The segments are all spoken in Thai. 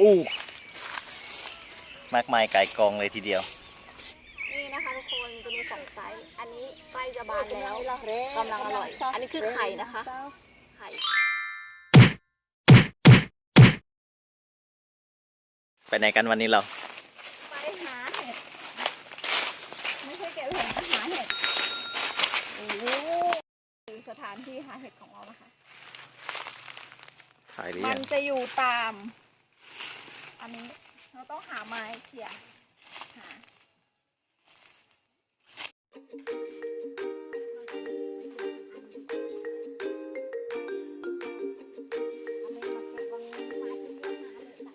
อู้มากมายไก่กองเลยทีเดียว นี่นะคะทุกคนจะมีสองไซส์ อันนี้ใกล้จะบานแล้วกำลังอร่อย อันนี้คือไข่นะคะ ไข่ไปไหนกันวันนี้เรา ไปหาเห็ด ไม่ใช่เก็บเห็ดนะหาเห็ดโอ้โหคือสถานที่หาเห็ดของเรานะคะ ถ่ายหรือมัยันง จะอยู่ตาม อันนี้เราต้องหาไม้เขี่ยหา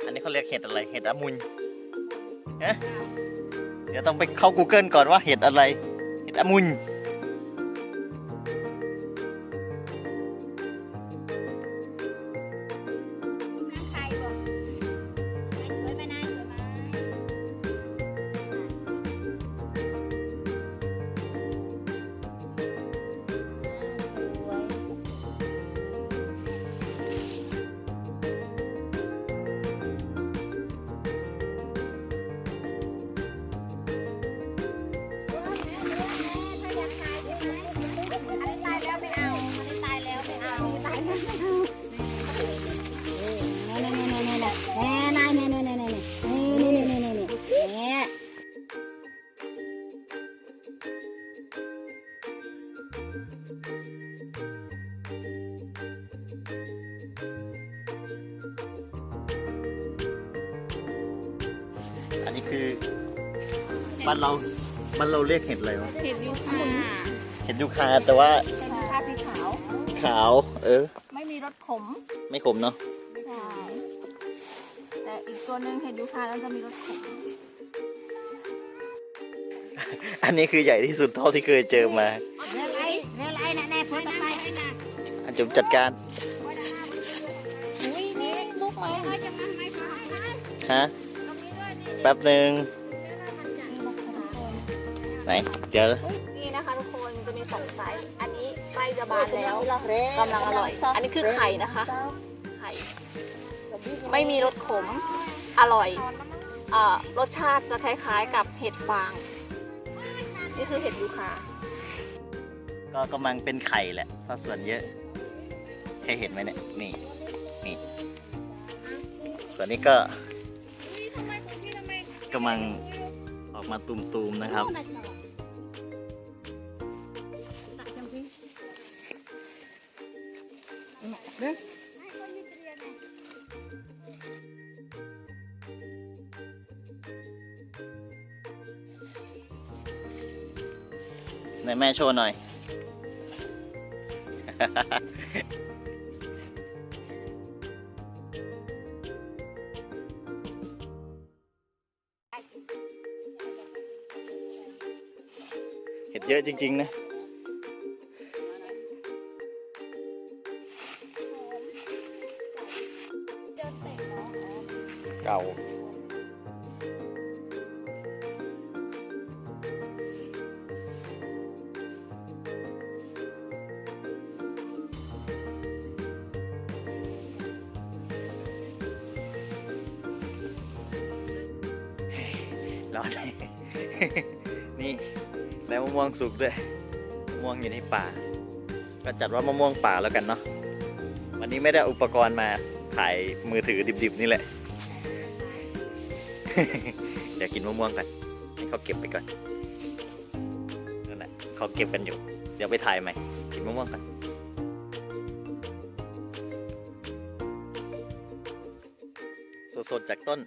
อันนี้เขาเรียกเห็ดอะไร เห็ดอามุนเอ๊ะเดี๋ยวต้องไปเข้า Google ก่อนว่าเห็ดอะไร เห็ดอามุน นนี้คือบ้านเราบ้านเราเรียกเห็ดอะไรวะเห็ดยูคาเห็ดยูคาแต่ว่าเห็ดยูคาสีขาว ขาว เออ ไม่มีรสขม ไม่ขมเนาะใช่แต่อีกตัวหนึ่งเห็ดยูคาแล้วจะมีรสขม อันนี้คือใหญ่ที่สุดเท่าที่เคยเจอมาเรื่องไรเรื่องไรนะแน่พ้นไปอันจุมจัดการอุ้ยนี่ลูกเลยเขาจะมาทำไมคะฮะ แป๊บหนึ่งไหนเดี๋ยวนี่นะคะทุกคนจะมีสองไซส์อันนี้ใกล้จะบานแล้วกำลังอร่อย อันนี้คือไข่นะคะไข่ไม่มีรสขมอร่อยเอ่อรสชาติจะคล้ายๆกับเห็ดฟาง นี่คือเห็ดยูคาก็กำลังเป็นไข่แหละสัดส่วนเยอะเคยเห็นไหมเนี่ยนี่นี่ส่วนนี้ก็ กำลังออกมาตูมๆนะครับ ไหนแม่โชว์หน่อย ห็ดเยอะจริง ๆ นะ เก่าร้อนนี่ แล้วมะม่วงสุกด้วยมะม่วงอยู่ในป่า ก็จัดว่ามะม่วงป่าแล้วกันเนาะวันนี้ไม่ได้อาอุปกรณ์มาถ่ายมือถือดิบๆนี่แหละ เดี๋ยวกินมะม่วงกันให้เขาเก็บไปก่อนนั่นแหละเขาเก็บกันอยู่ เดี๋ยวไปถ่ายใหม่กินมะม่วงกันสดๆจากต้น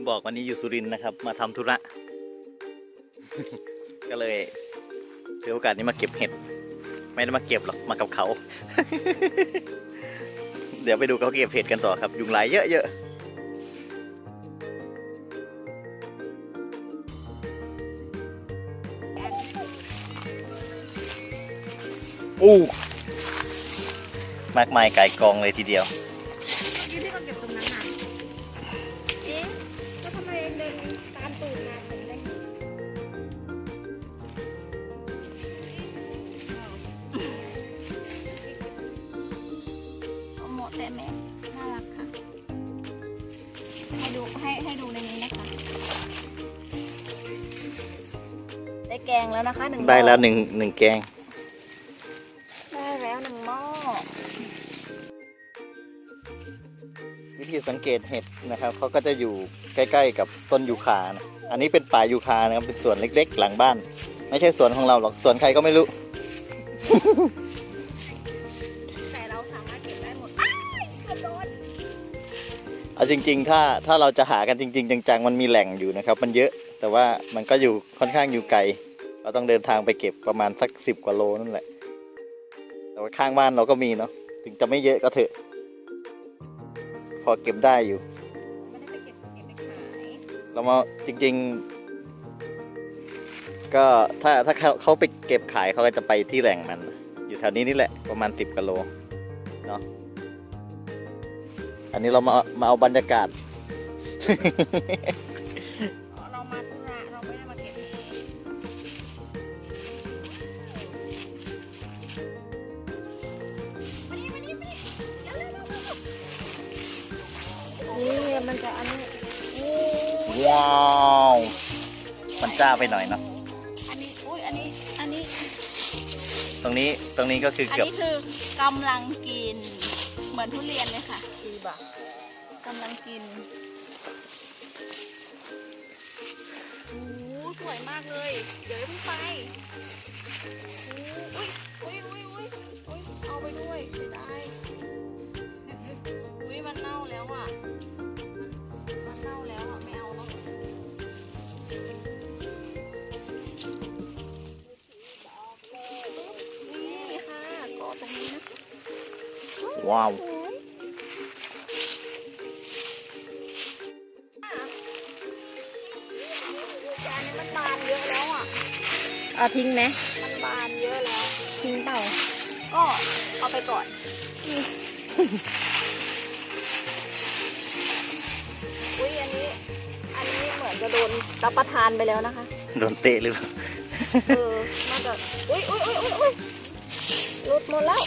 มบอกวันนี้อยู่สุรินทร์นะครับ มาทำธุระ ก็เลยถือโอกาสนี้มาเก็บเห็ด ไม่ได้มาเก็บหรอกมากับเขา เดี๋ยวไปดูเขาเก็บเห็ดกันต่อครับ ยุงลายเยอะๆโอ้มากมายไก่กองเลยทีเดียว น่ารักค่ะ ให้ดูให้ให้ดูในนี้นะคะ ได้แกงแล้วนะคะหนึ่งหม้อได้แล้วหนึ่งหนึ่งแกง ได้แล้วหนึ่งหม้อวิธีสังเกตเห็ดนะครับเขาก็จะอยู่ใกล้ๆกับต้นยูคานะอันนี้เป็นป่ายูคานะครับเป็นสวนเล็กๆ หลังบ้าน ไม่ใช่สวนของเราหรอกสวนใครก็ไม่รู้ จริง ๆ ถ้าถ้าเราจะหากันจริง ๆ จังๆ มันมีแหล่งอยู่นะครับ มันเยอะแต่ว่ามันก็อยู่ค่อนข้างอยู่ไกล เราต้องเดินทางไปเก็บประมาณสักสิบกว่าโลนั่นแหละ แต่ว่าข้างบ้านเราก็มีเนาะถึงจะไม่เยอะก็เถอะ พอเก็บได้อยู่ไม่ได้ไปเรามาจริง ๆ ก็ถ้าถ้าเขาเขาไปเก็บขายเขาก็จะไปที่แหล่งมัน อยู่แถวนี้นี่แหละประมาณสิบกิโล อันนี้เรามามาเอาบรรยากาศ เรามาธุระเราไม่ได้มาเก็บเองมานี่มานี่มานี่เร็วเร็วเร็วเร็วนี่มันจะอันนี้โอ้ว้าว มันจ้าไปหน่อยเนาะอันนี้อุ้ยอันนี้อันนี้ตรงนี้ตรงนี้ก็คืออันเกือบนี้คือกำลังกิน เหมือนทุเรียนเลยค่ะดีบ่ะ กินโอ้สวยมากเลย เดี๋ยวเพิ่งไปโอ้อุ้ยอุ้ยอุ้ยอุ้ยอุ้ยเอาไปด้วยเสียดายอุ้ยมันเน่าแล้วอะ มันเน่าแล้วอะไม่เอาเนาะนี่ค่ะกอตรงนี้นะว้าว เอาทิ้งไหมมันบานเยอะแล้วทิ้งเปล่า ก็เอาไปก่อน อุ้ยอันนี้ อันนี้เหมือนจะโดนรับประทานไปแล้วนะคะ โดนเตะหรือเปล่าเออน่าจะอุ้ยอุ้ยอุ้ยอุ้ยอุ้ยหลุดหมดแล้ว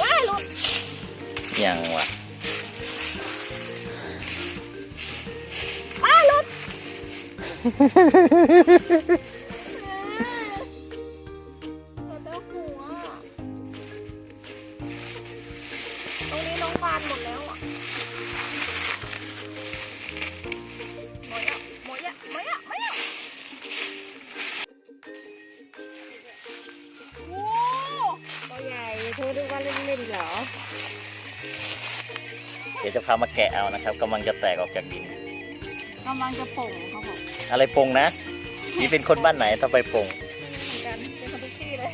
ว้ายหลุดยังวะ ตรงนี้น้องบานหมดแล้วอะหมดอะหมดอะหมดอะหมดอะโอ้ตัวใหญ่เธอดูว่าเล่นๆเหรอ เดี๋ยวจะพามาแกะเอานะครับกำลังจะแตกออกจากดิน กำลังจะป่งเขาบอก อะไรปงนะนี่เป็นคนบ้านไหนถ้าไปปงอนกันเป็นคนทุกที่เลย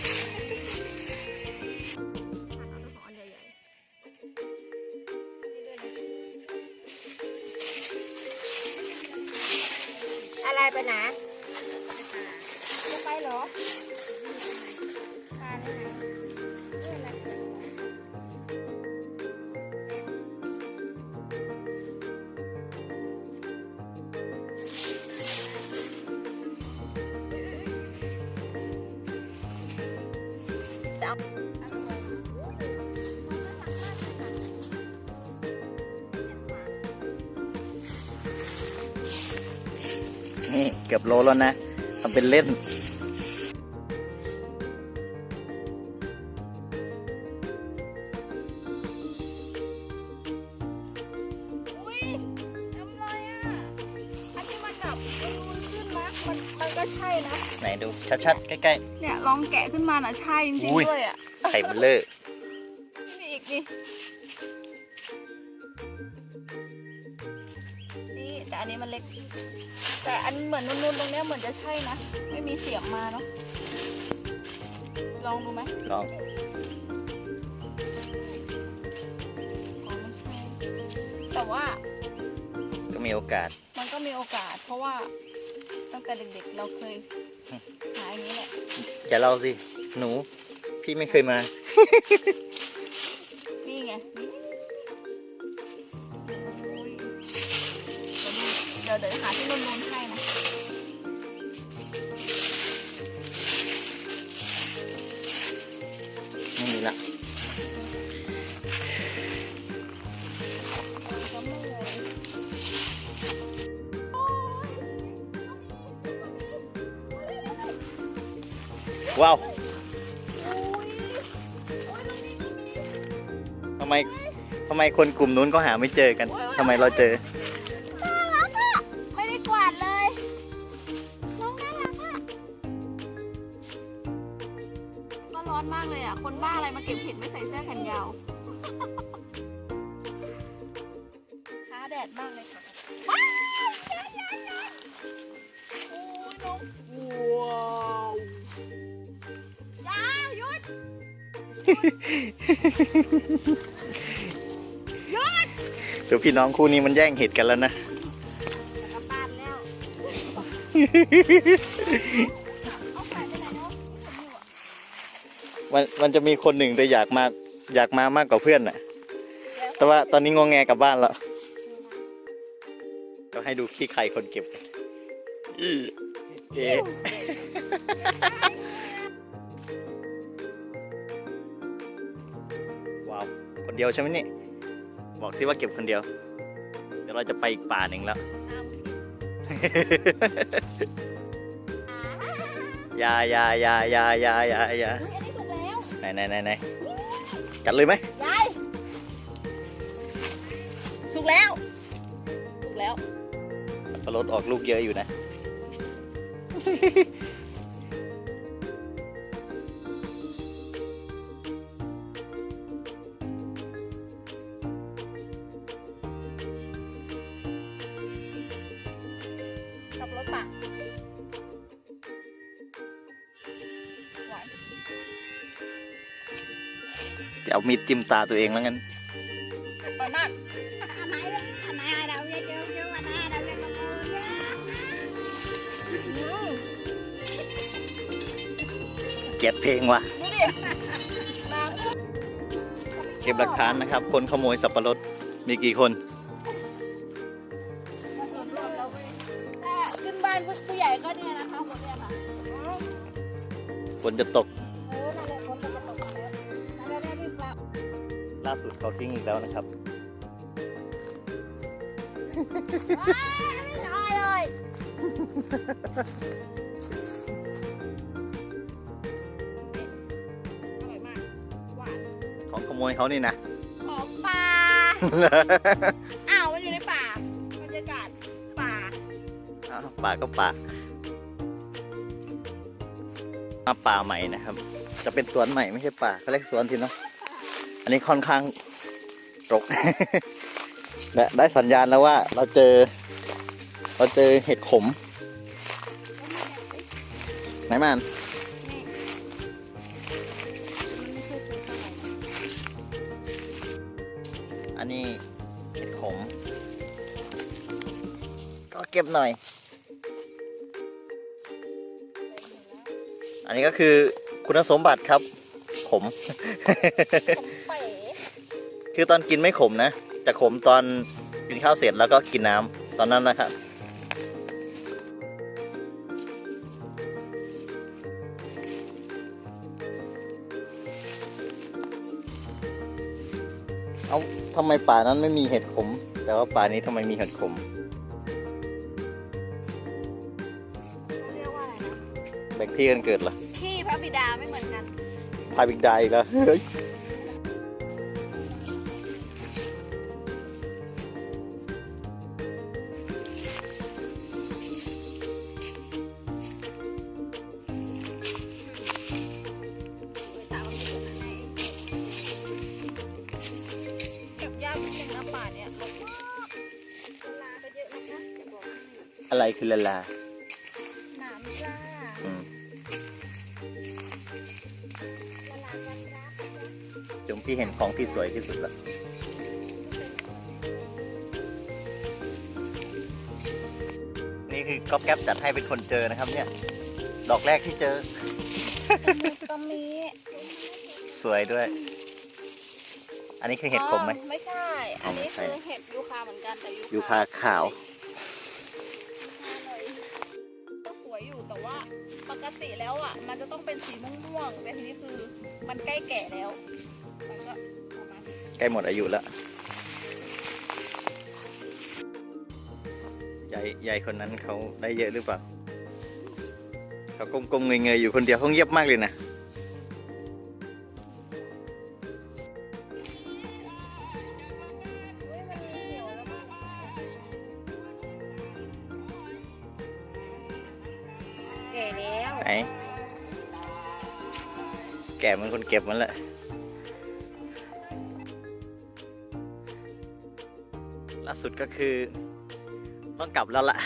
อะไรไปนะจะไปเหรอ นี่เกือบโลแล้วนะทำเป็นเล่นอุ้ยทำไรอะอันนี้มันแบบมันนูนขึ้นนะมันมันก็ใช่นะ ไหนดูชัดๆ ใกล้เนี่ยลองแกะขึ้นมาน่ะใช่จริงอุ้ยๆด้วยอะๆไข่เบลเลอร์ แต่อันเหมือนนูนๆตรงเนี้ยเหมือนจะใช่นะ ไม่มีเสียงมาเนาะลองดูไหมลองอ๋อไม่ใช่แต่ว่าก็มีโอกาส มันก็มีโอกาส เพราะว่าตั้งแต่เด็กๆ เราเคยหาอย่างนี้แหละอย่าเล่าสิ หนู พี่ไม่เคยมา นี่ไงนี่ เดี๋ยวเดี๋ยวหาที่นุ่นๆให้นะไม่มีละว้าวทำไมทำไมคนกลุ่มนู้นก็หาไม่เจอกันทำไมเราเจอ ดดมากเลยค่ะว้าวยันยันยันโอ้ยน้องว้าวอยาหยุดเดี๋ยวพี่น้องคู่นี้มันแย่งเห็ดกันแล้วนะกลับบ้านแล้วเอาไปไปไหนแล้วผมอยู่อะมันมันจะมีคนหนึ่งแต่อยากมาอยากมามากกว่าเพื่อนน่ะ แต่ว่าตอนนี้งงแงกลับบ้านแล้วก็ ให้ดูขี้ใครคนเก็บอีเอะว้าว คนเดียวใช่ไหมนี่ บอกสิว่าเก็บคนเดียว เดี๋ยวเราจะไปอีกป่าหนึ่งแล้วอ่าอยาอยาอยาอยาอยาอยาอยาอุ๊ยอันนี้สุกแล้วไหนไหนไหนไหนกัดเลยไหม สับปะรดออกลูกเยอะอยู่นะกับรถปะหวานจะเอามีดจิ้มตาตัวเองแล้วกัน เกลียดเพลงว่ะดูดิน้เก็บหลักฐานนะครับ คนขโมยสับปะรดมีกี่คนำแต่ขึ้นบ้านผู้ใหญ่ก็เนี่ยนะคะหมดเนี่ยค่ะฝนจะตกเออนั่นแหละคนจะตกมาแล้วแล้วได้รีบรับล่าสุดเขาทิ้งอีกแล้วนะครับไม่น้อยเลย ของขโมยเขานี่นะของป่า อ้าวมันอยู่ในป่าบรรยากาศป่าอ้าวป่าก็ป่ามาป่าใหม่นะครับ จะเป็นสวนใหม่ไม่ใช่ป่าเขาเรียกสวนทีเนาะอันนี้ค่อนข้างรกและได้สัญญาณแล้วว่า เราเจอ เราเจอเห็ดขมไหนมัน อันนี้เห็ดขม ก็เก็บหน่อย อันนี้ก็คือคุณสมบัติครับ ขมเป๋คือตอนกินไม่ขมนะจะขมตอนกินข้าวเสร็จแล้วก็กินน้ำตอนนั้นนะครับ ทำไมป่านั้นไม่มีเห็ดขม แต่ว่าป่านี้ทำไมมีเห็ดขมเขาเรียกว่าอะไรนะแบ่งที่กันเกิดเหรอ ขี้พระบิดาไม่เหมือนกัน พายบิ๊กไดอีกแล้ว อะไรคือละลาหนามจ้าอืมละลากันจ้าจงพี่เห็นของที่สวยที่สุดละนี่คือก๊อฟแก๊ปจัดให้เป็นคนเจอนะครับ เนี่ย ดอกแรกที่เจอก็มีสวยด้วย อันนี้คือเห็ดขมไหม อ๋อไม่ใช่ อันนี้คือเห็ดยูคาเหมือนกันแต่ยูคาขาว แต่ว่าปกติแล้วอะ มันจะต้องเป็นสีม่วงๆแต่ทีนี้คือมันใกล้แก่แล้ว มันก็ประมาใกล้หมดอายุแล้วยายยายคนนั้นเขาได้เยอะหรือเปล่าเขากลมๆเงยๆอยู่คนเดียวเขาเงียบมากเลยนะ แก่เหมันคนเก็บมันแหละล่าสุดก็คือ ต้องกลับแล้วล่ะ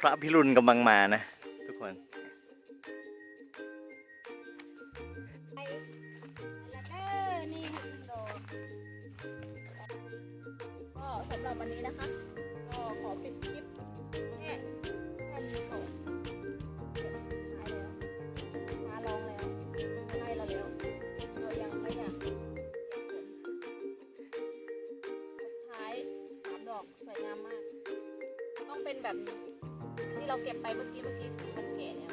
พระพิรุณกำลังมานะ แบบที่เราเก็บไปเมื่อกี้เมื่อกี้คือมันแก่แล้ว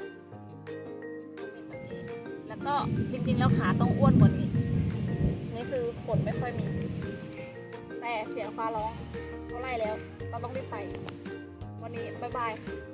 เป็นแบบนี้แล้วก็จริงๆแล้วขาต้องอ้วนกว่านี้นี่คือขนไม่ค่อยมี แต่เสียงฟ้าร้องเขาไล่แล้ว เราต้องรีบไป วันนี้บ๊ายบายค่ะ